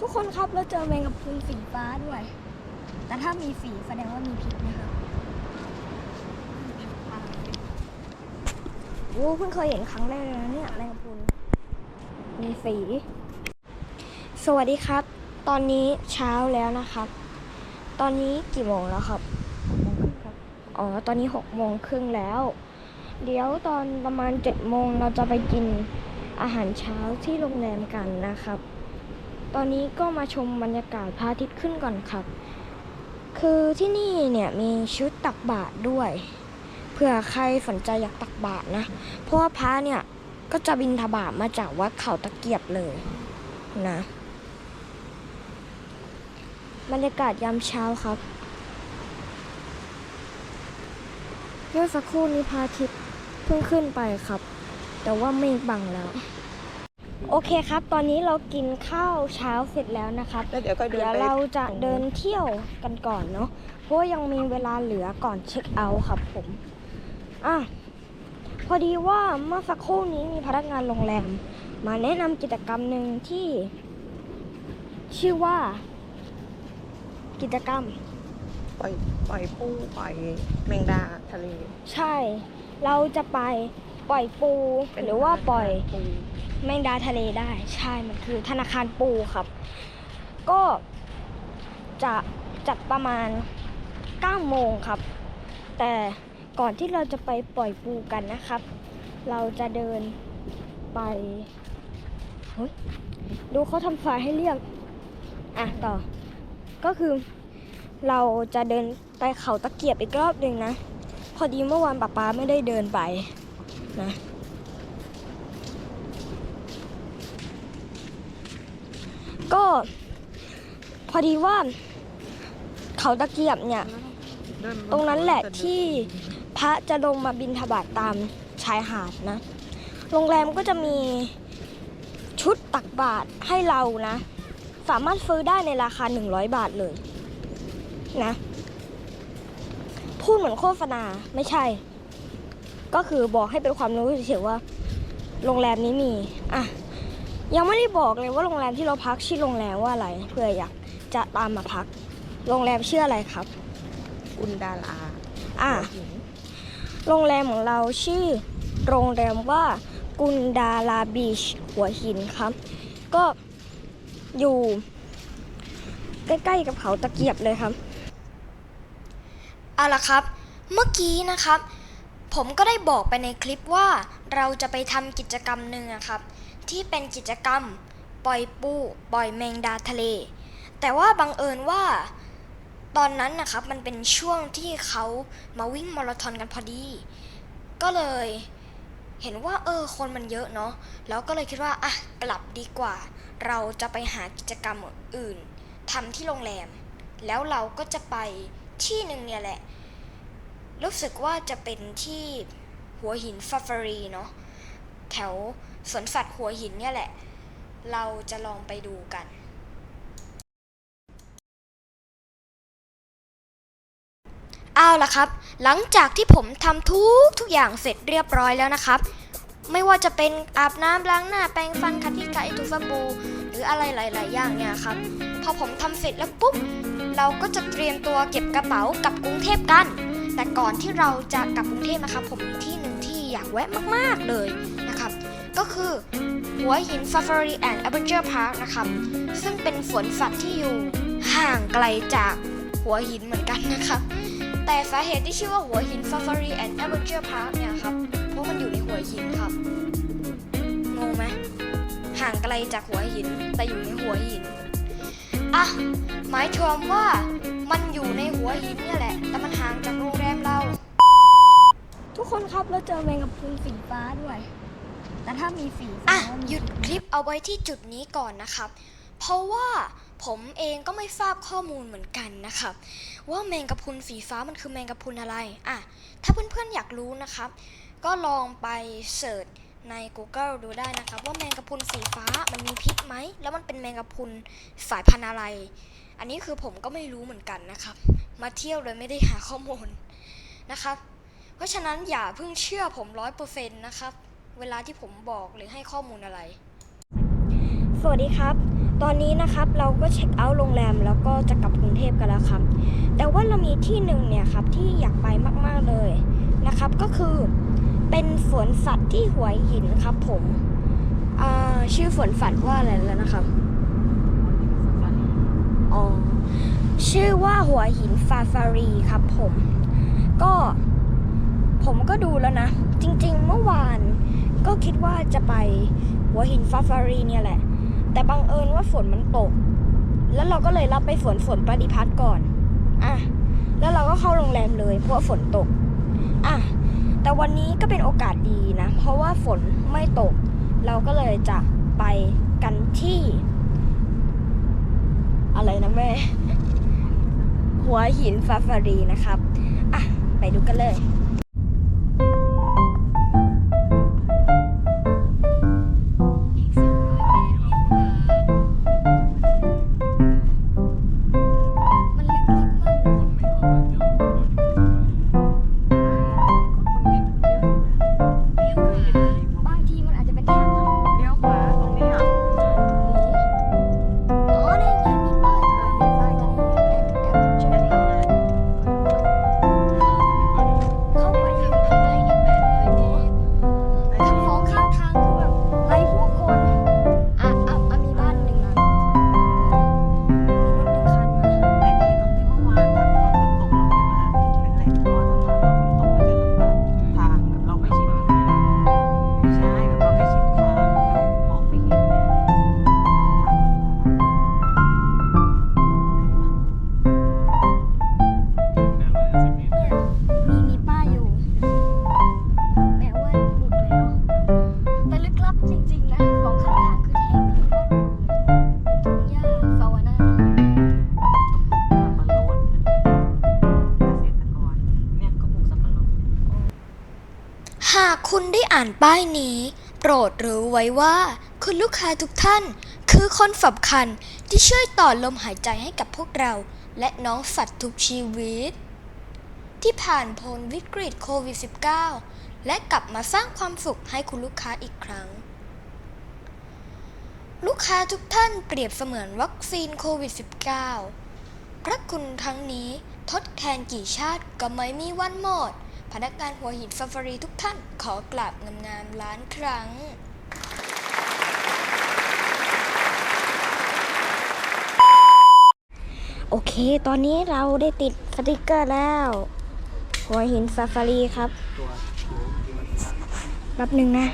ทุกคนครับเราเจอแมงกะพรุนสีฟ้าด้วย แต่ถ้ามีสีแสดงว่ามีพิษนะครับโอ้เพิ่งเคยเห็นครั้งแรกเลยนะเนี่ยแมงกะพรุนมีสี สวัสดีครับ ตอนนี้เช้าแล้วนะครับ ตอนนี้กี่โมงแล้วครับอ๋อ ตอนนี้หกโมงครึ่งแล้ว เดี๋ยวตอนประมาณเจ็ดโมงเราจะไปกินอาหารเช้าที่โรงแรมกันนะครับ ตอนนี้ก็มาชมบรรยากาศพระอาทิตย์ขึ้นก่อนครับ คือที่นี่เนี่ยมีชุดตักบาตรด้วย เผื่อใครสนใจอยากตักบาตรนะ เพราะว่าพระเนี่ยก็จะบินทบาทมาจากวัดเขาตะเกียบเลยนะ บรรยากาศยามเช้าครับเมื่อสักครู่นี้พระอาทิตย์เพิ่งขึ้นไปครับ แต่ว่าเมฆบังแล้ว โอเคครับ ตอนนี้เรากินข้าวเช้าเสร็จแล้วนะครับ แล้วเดี๋ยวก็เดินเดี๋ยวไปเราจะตรงนู้นเดินเที่ยวกันก่อนเนาะ เพราะว่ายังมีเวลาเหลือก่อนเช็คเอาท์ครับผม อะ พอดีว่าเมื่อสักครู่นี้มีพนักงานโรงแรม มาแนะนำกิจกรรมหนึ่งที่ ชื่อว่า กิจกรรม ปล่อยปล่อยปูปล่อยแมงดาทะเล ใช่ เราจะไป ปล่อยปู หรือว่าปล่อยปูแมงดาทะเลได้ ใช่มันคือธนาคารปูครับ ก็จะจัดประมาณ9โมงครับ แต่ก่อนที่เราจะไปปล่อยปูกันนะครับ เราจะเดินไปเฮ้ยดูเขาทำไฟให้เรียก อะต่อ ก็คือเราจะเดินไปเขาตะเกียบอีกรอบหนึ่งนะ พอดีเมื่อวานป๊าป๊าไม่ได้เดินไป นะก็ พอดีว่าเขาตะเกียบเนี่ย ตรงนั้นแหละที่พระจะลงมาบินทบาทตามชายหาดนะ โรงแรมก็จะมีชุดตักบาตรให้เรานะ สามารถซื้อได้ในราคา 100 บาทเลย นะ พูดเหมือนโฆษณาไม่ใช่ ก็คือบอกให้เป็นความรู้เฉยๆว่า โรงแรมนี้มีอะยังไม่ได้บอกเลยว่าโรงแรมที่เราพักชื่อโรงแรมว่าอะไรเพื่ออยากจะตามมาพัก โรงแรมชื่ออะไรครับ อุนดาราอะหัวหินโรงแรมของเราชื่อ โรงแรมว่ากุนดาลาบีชหัวหินครับ ก็อยู่ใกล้ๆกับเขาตะเกียบเลยครับ เอาละครับ เมื่อกี้นะครับ ผมก็ได้บอกไปในคลิปว่าเราจะไปทำกิจกรรมหนึ่งครับ ที่เป็นกิจกรรมปล่อยปูปล่อยแมงดาทะเล แต่ว่าบังเอิญว่าตอนนั้นนะครับมันเป็นช่วงที่เขามาวิ่งมาราธอนกันพอดี ก็เลยเห็นว่าเออคนมันเยอะเนาะแล้วก็เลยคิดว่าอะกลับดีกว่า เราจะไปหากิจกรรมอื่นทำที่โรงแรม แล้วเราก็จะไปที่หนึ่งเนี่ยแหละ รู้สึกว่าจะเป็นที่หัวหินฟาฟารีเนาะแถวสวนสัตว์หัวหินเนี่ยแหละ เราจะลองไปดูกันเอาละครับ หลังจากที่ผมทำทุกทุกอย่างเสร็จเรียบร้อยแล้วนะครับ ไม่ว่าจะเป็นอาบน้ำล้างหน้าแปรงฟันขัดที่ไก่ถูสบู่หรืออะไรหลาย ๆ อย่างเนี่ยครับ พอผมทำเสร็จแล้วปุ๊บ เราก็จะเตรียมตัวเก็บกระเป๋ากับกรุงเทพกัน แต่ก่อนที่เราจะกลับกรุงเทพนะครับ ผมมีที่หนึ่งที่อยากแวะมาก ๆ เลยนะครับ ก็คือหัวหิน Safari and Adventure Park นะครับ ซึ่งเป็นสวนสัตว์ที่อยู่ห่างไกลจากหัวหินเหมือนกันนะครับ แต่สาเหตุที่ชื่อว่าหัวหิน Safari and Adventure Park เนี่ยครับเพราะมันอยู่ในหัวหินครับงงไหมห่างไกลจากหัวหิน แต่อยู่ในหัวหินอะหมายความว่ามันอยู่ในหัวหินเนี่ยแหละ แต่มันห่างจาก ทุกคนครับเราเจอแมงกะพรุนสีฟ้าด้วย แต่ถ้ามีสีอะหยุดคลิปเอาไว้ที่จุดนี้ก่อนนะครับ เพราะว่าผมเองก็ไม่ทราบข้อมูลเหมือนกันนะครับ ว่าแมงกะพรุนสีฟ้ามันคือแมงกะพรุนอะไร อะ ถ้าเพื่อนๆอยากรู้นะครับ ก็ลองไปเสิร์ชใน Google ดูได้นะครับ ว่าแมงกะพรุนสีฟ้ามันมีพิษไหม แล้วมันเป็นแมงกะพรุนสายพันธุ์อะไร อันนี้คือผมก็ไม่รู้เหมือนกันนะครับ มาเที่ยวโดยไม่ได้หาข้อมูลนะครับ เพราะฉะนั้นอย่าเพิ่งเชื่อผมร้อยเปอร์เซ็นต์นะครับ เวลาที่ผมบอกหรือให้ข้อมูลอะไร สวัสดีครับตตอนนี้นะครับเราก็เช็คเอาท์โรงแรมแล้วก็จะกลับกรุงเทพกันแล้วครับ แต่ว่าเรามีที่หนึ่งเนี่ยครับที่อยากไปมากๆเลยนะครับ ก็คือเป็นสวนสัตว์ที่หัวหินครับ ผมอ่าชื่อสวนสัตว์ว่าอะไรแล้วนะครับอ๋อชื่อว่าหัวหินฟาฟารีครับผม ก็ ผมก็ดูแล้วนะ จริง ๆ เมื่อวานก็คิดว่าจะไปหัวหินฟาฟารีเนี่ยแหละ แต่บังเอิญว่าฝนมันตก แล้วเราก็เลยรับไปสวนฝนปฏิพัฒน์ก่อนอะแล้วเราก็เข้าโรงแรมเลยเพราะฝนตกอะแต่วันนี้ก็เป็นโอกาสดีนะ เพราะว่าฝนไม่ตก เราก็เลยจะไปกันที่ อะไรนะแม่ หัวหินฟาฟารีนะครับ อะ ไปดูกันเลย คุณได้อ่านป้ายนี้ โปรดรู้ไว้ว่า คุณลูกค้าทุกท่าน คือคนสำคัญที่ช่วยต่อลมหายใจให้กับพวกเรา และน้องสัตว์ทุกชีวิต ที่ผ่านพ้นวิกฤตโควิด -19 และกลับมาสร้างความสุขให้คุณลูกค้าอีกครั้ง ลูกค้าทุกท่านเปรียบเสมือนวัคซีนโควิด -19 พระคุณทั้งนี้ทดแทนกี่ชาติก็ไม่มีวันหมด พนักงานหัวหินซาฟรีทุกท่านขอกราบงามๆล้านครั้ง โอเค ตอนนี้เราได้ติดสติกเกอร์แล้ว หัวหินซาฟารีครับแป๊บหนึ่งนะ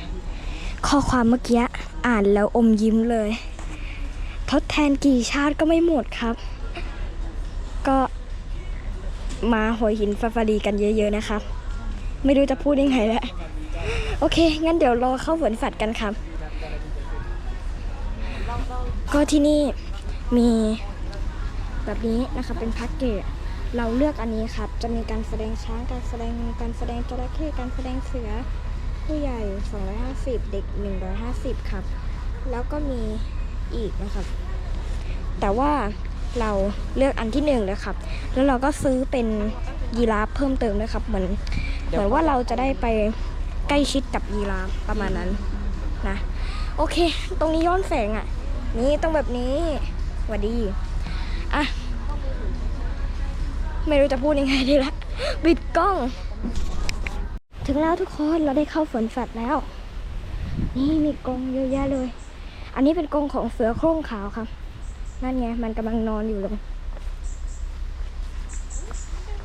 ข้อความเมื่อกี้อ่านแล้วอมยิ้มเลย ทดแทนกี่ชาติก็ไม่หมดครับ ก็มาหัวหินซาฟารีกันเยอะๆนะครับ ไม่รู้จะพูดยังไงแล้วโอเค งั้นเดี๋ยวรอเข้าสวนสัตว์กันครับ ก็ที่นี่มีแบบนี้นะคะเป็นแพ็กเกจเราเลือกอันนี้ครับ จะมีการแสดงช้าง การแสดงการแสดงจระเข้การแสดงเสือ ผู้ใหญ่ 250 เด็ก 150 ครับ แล้วก็มีอีกนะครับ แต่ว่าเราเลือกอันที่หนึ่งเลยครับ แล้วเราก็ซื้อเป็นยีราฟเพิ่มเติมด้วยครับ เหมือน เหมือนว่าเราจะได้ไปใกล้ชิดกับยีราฟประมาณนั้นนะ โอเค ตรงนี้ย้อนแสงอะ นี่ต้องแบบนี้สวัสดีอะไม่รู้จะพูดยังไงดีละปิดกล้อง ถึงแล้วทุกคนเราได้เข้าสวนสัตว์แล้ว นี่มีกรงเยอะแยะเลย อันนี้เป็นกรงของเสือโคร่งขาวครับ นั่นไงมันกำลังนอนอยู่เลย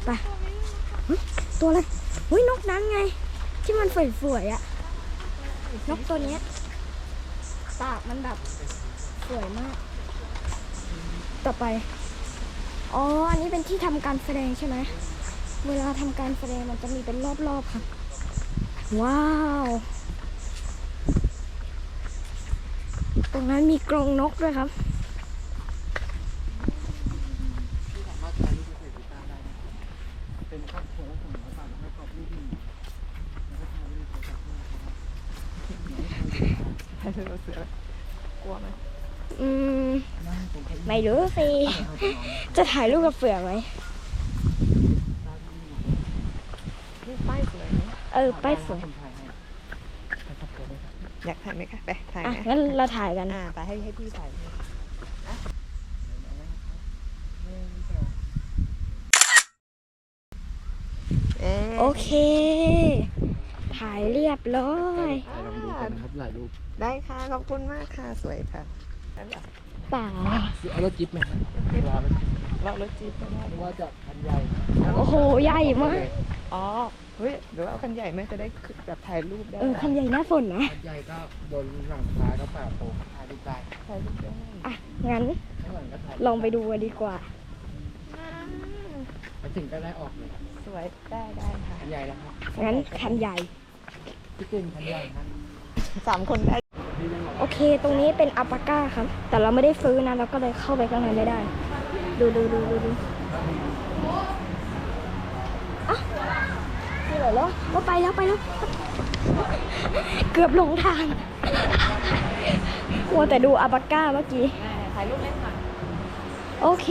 ไปเฮ้ยตัวอะไร หุ้ยนกนั้นไง ที่มันสวยๆอะนกตัวเนี้ยปากมันแบบสวยมาก ต่อไป อ๋อ อันนี้เป็นที่ทำการแสดงใช่ไหม เวลาทำการแสดงมันจะมีเป็นรอบๆครับว้าว ตรงนั้นมีกรงนกด้วยครับ ไม่รู้สิ จะถ่ายรูปกับเฟื่อไหมเออป้ายสวยอยากถ่ายไหมคะไปถ่ายไหมงั้นเราถ่ายกันอ่าไปให้ให้พี่ถ่ายโอเค ถ่ายเรียบร้อยลยได้ค่ะ ขอบคุณมากค่ะ สวยค่ะ ปล่า เอารถจิ๊บไหมครับรอรถจิ๊บเรารถจี๊ปก็ได้เพราะว่าจะคันใหญ่โอ้โห ใหญ่มาก อ๋อ เฮ้ยเดี๋ยวเอาคันใหญ่ไหมจะได้แบบถ่ายรูปได้เออ คันใหญ่หน้าฝนนะ คันใหญ่ก็บนหลังคาก็ป่าโป่งถ่ายรูปได้ถ่ายรูปได้อะ งั้น ข้างหลังก็ถ่ายลองไปดูกันดีกว่า ไปถึงก็ได้ออกเลยสวยได้ได้ค่ะ คันใหญ่แล้วครับงั้นคันใหญ่ พี่ตินคันใหญ่ครับ สามคนได้ โอเค ตรงนี้เป็นอัปปาก้าครับ แต่เราไม่ได้ซื้อนะ เราก็เลยเข้าไปข้างในไม่ได้ ดูดูดูดูดูอะนี่เหรอแล้วก็ไปแล้วไปแล้ว เกือบหลงทางมัวแต่ดูอัปปาก้าเมื่อกี้ ถ่ายรูปเล่นค่ะ โอเค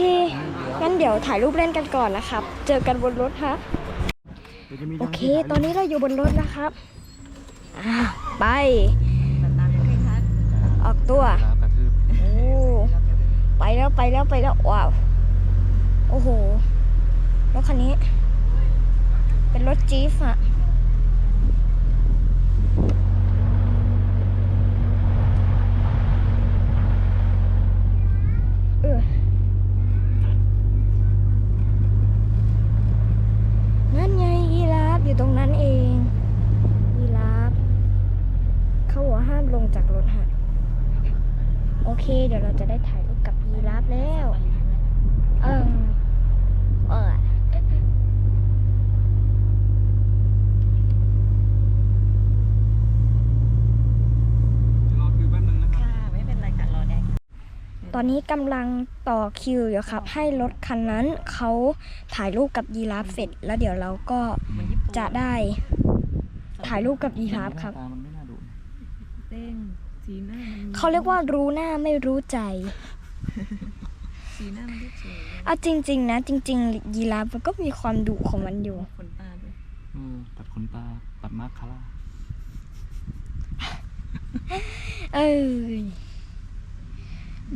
งั้นเดี๋ยวถ่ายรูปเล่นกันก่อนนะครับ เจอกันบนรถฮะ โอเค ตอนนี้เราอยู่บนรถนะครับอ่าไป ตามให้ค่ะ ออก ตัว กระทืบโอ้ไปแล้วไปแล้วไปแล้วว้าวโอ้โหรถคันนี้ เป็นรถจี๊ฟอะเออนั่นไงยีราฟอยู่ตรงนั้นเอง ยีราฟเขาบอกห้ามลงจากรถฮะ โอเค เดี๋ยวเราจะได้ถ่ายรูปกับยีราฟแล้ว เออเออ รอคิวแป๊บนึงนะครับ ค่ะ ไม่เป็นไรค่ะ รอได้ ตอนนี้กำลังต่อคิวอยู่ครับ ให้รถคันนั้นเขาถ่ายรูปกับยีราฟเสร็จ แล้วเดี๋ยวเราก็จะได้ถ่ายรูปกับยีราฟครับตามันไม่น่าดูเต้นสีหน้ามันเขาเรียกว่ารู้หน้าไม่รู้ใจ สีหน้ามันเฉยเอาจริง ๆ นะ จริง ๆ ยีราฟมันก็มีความดุของมันอยู่ ขนตาด้วยเออตัดขนตาตัดมาร์คคาร่าเออ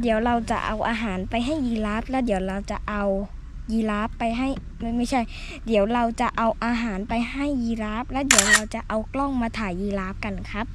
เดี๋ยวเราจะเอาอาหารไปให้ยีราฟแล้วเดี๋ยวเราจะเอายีราฟไปให้ไม่ไม่ใช่ เดี๋ยวเราจะเอาอาหารไปให้ยีราฟแล้วเดี๋ยวเราจะเอากล้องมาถ่ายยีราฟกันครับ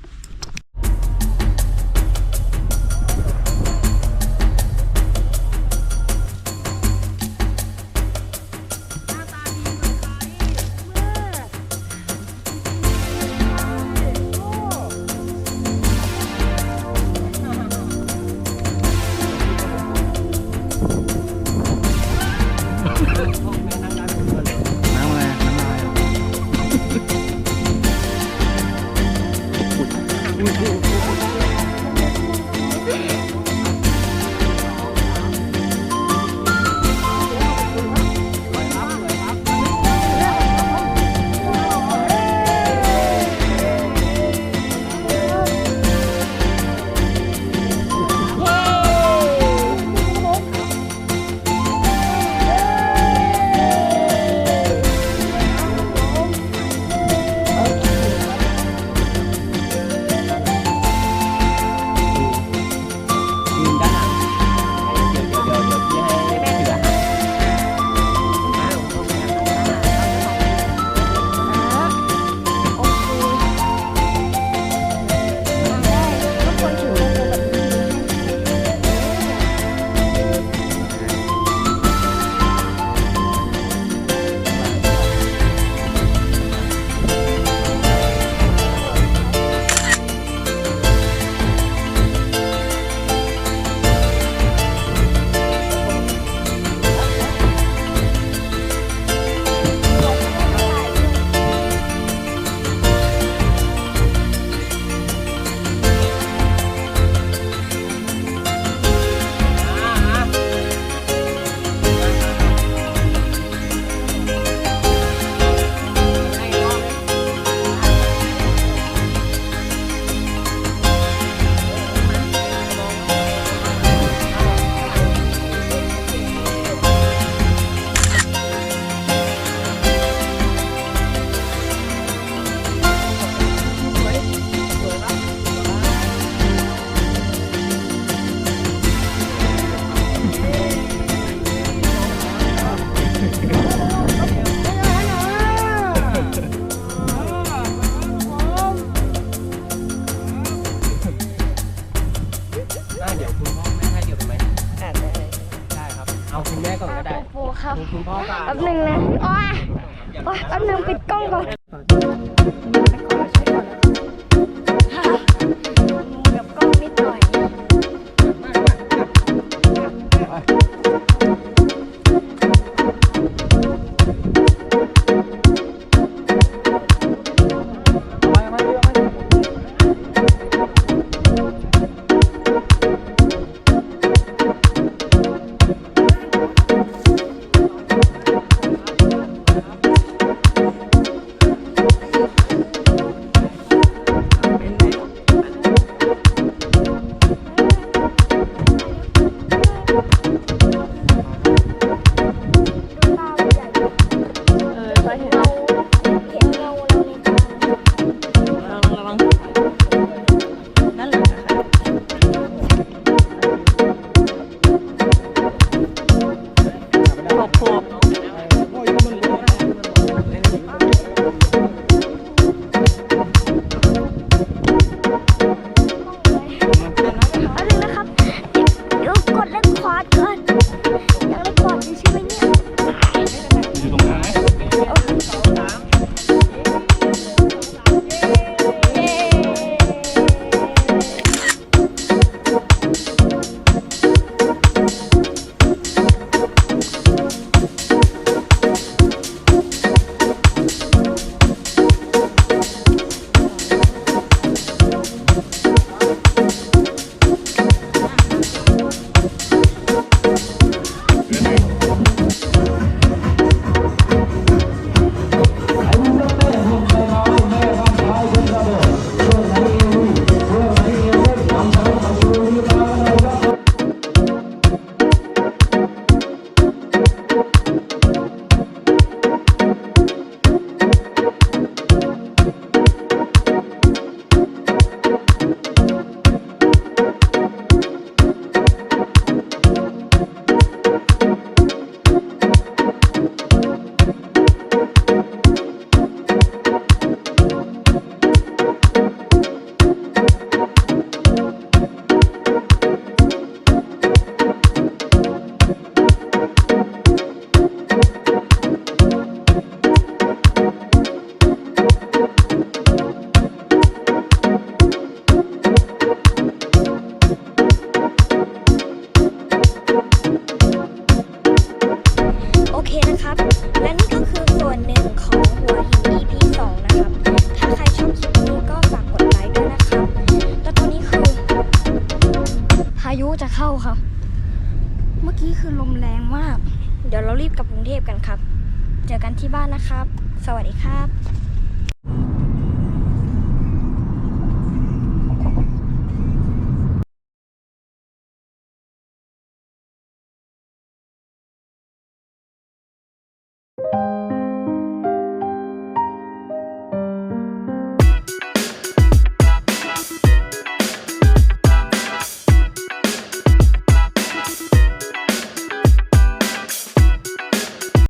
ครับแป๊บหนึ่งนะอ๋ยอ้ยแป๊บหนึ่งปิดกล้องก่อน ค่ะ เมื่อกี้คือลมแรงมาก เดี๋ยวเรารีบกลับกรุงเทพกันครับ เจอกันที่บ้านนะครับ สวัสดีครับ